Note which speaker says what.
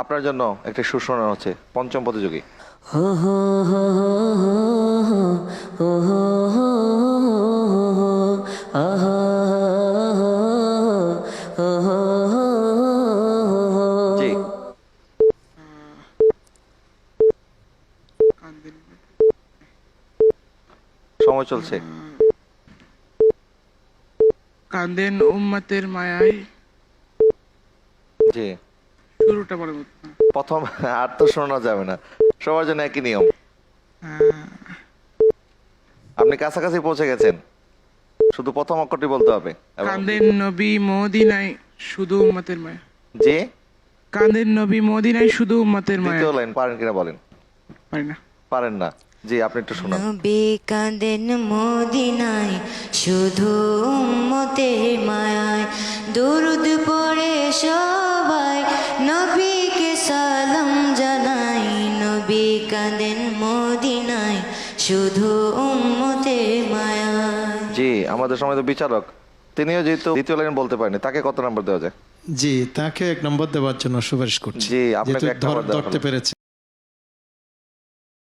Speaker 1: আপনার জন্য একটি সুর শোনানো হচ্ছে পঞ্চম প্রতিযোগী। সময় চলছে।
Speaker 2: কাঁদেন উম্মতের মায়ায়।
Speaker 1: জি।
Speaker 2: শুরুটা বলে
Speaker 1: প্রথম আর তো শোনানো যাবে না। সবার জন্য একই নিয়ম। আপনি কাছাকাছি পৌঁছে গেছেন। শুধু প্রথম অক্ষরটি বলতে হবে।
Speaker 2: কাঁদেন নবী মদিনায় শুধু উম্মতের মায়া।
Speaker 1: জি?
Speaker 2: কাঁদেন নবী মদিনায় শুধু উম্মতের মায়া।
Speaker 1: দ্বিতীয় লাইন পারেন কিনা বলেন।
Speaker 2: পারি না।
Speaker 1: পারেন না। জি আপনি একটু শোনান।
Speaker 3: নবী কাঁদেন মদিনায় শুধু উম্মতের মায়ায়। দুরুদ পড়ে সবাই কাঁদেন মদিনায় শুধু উম্মতে মায়া
Speaker 1: জি আমাদের সময় তো বিচারক। তিনিও যেহেতু দ্বিতীয় লাইন বলতে পারেনি তাকে কত নম্বর দেওয়া যায়?
Speaker 4: জি তাকে এক নম্বর দেওয়ার জন্য সুপারিশ করছি।
Speaker 1: জি, আপনাকে
Speaker 4: যেহেতু
Speaker 1: এক নম্বর দেওয়া
Speaker 4: ধরতে পেরেছে।